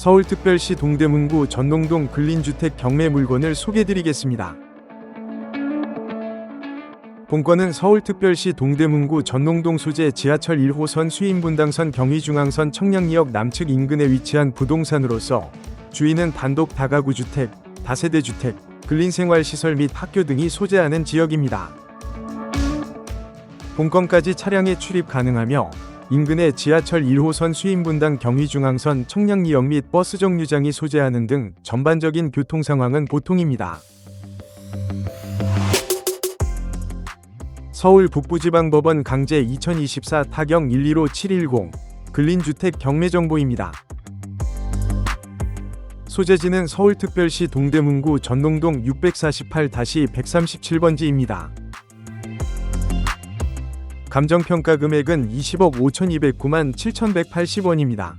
서울특별시 동대문구 전농동 근린주택 경매 물건을 소개드리겠습니다. 본건은 서울특별시 동대문구 전농동 소재 지하철 1호선 수인분당선 경의중앙선 청량리역 남측 인근에 위치한 부동산으로서 주인은 단독 다가구 주택, 다세대 주택, 근린생활시설 및 학교 등이 소재하는 지역입니다. 본건까지 차량에 출입 가능하며 인근에 지하철 1호선 수인분당 경의중앙선 청량리역 및 버스 정류장이 소재하는 등 전반적인 교통 상황은 보통입니다. 서울 북부지방법원 강제 2024 타경 115-710 근린주택 경매 정보입니다. 소재지는 서울특별시 동대문구 전농동 648-137번지입니다. 감정평가 금액은 20억 5,209만 7,180원입니다.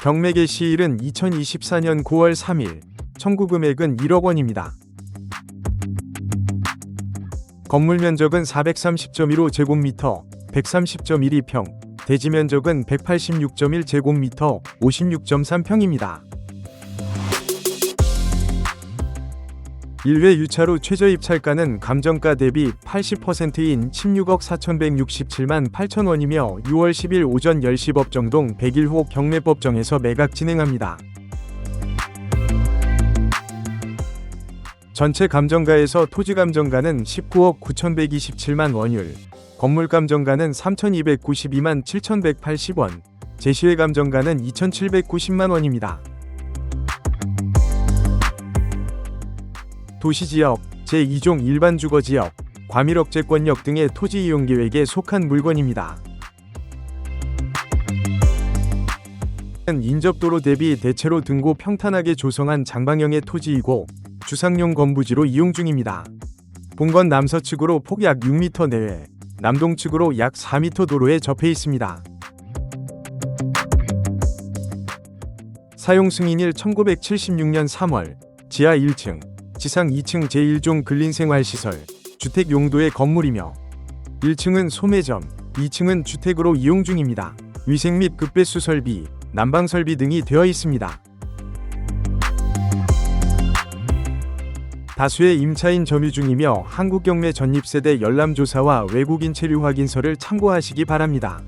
경매 개 시일은 2024년 9월 3일, 청구 금액은 1억 원입니다. 건물 면적은 430.15 제곱미터, 130.12평, 대지 면적은 186.1 제곱미터, 56.3평입니다. 1회 유차로 최저 입찰가는 감정가 대비 80%인 16억 4,167만 8천 원이며 6월 10일 오전 10시 법정동 101호 경매법정에서 매각 진행합니다. 전체 감정가에서 토지 감정가는 19억 9,127만 원율, 건물 감정가는 3,292만 7,180원, 제시회 감정가는 2,790만 원입니다. 도시지역, 제2종 일반 주거지역, 과밀억제권역 등의 토지 이용 계획에 속한 물건입니다. 인접도로 대비 대체로 등고 평탄하게 조성한 장방형의 토지이고 주상용 건부지로 이용 중입니다. 본건 남서측으로 폭 약 6m 내외, 남동측으로 약 4m 도로에 접해 있습니다. 사용 승인일 1976년 3월, 지하 1층, 지상 2층 제1종 근린생활시설, 주택 용도의 건물이며 1층은 소매점, 2층은 주택으로 이용 중입니다. 위생 및 급배수 설비, 난방 설비 등이 되어 있습니다. 다수의 임차인 점유 중이며 한국경매 전입세대 열람조사와 외국인 체류 확인서를 참고하시기 바랍니다.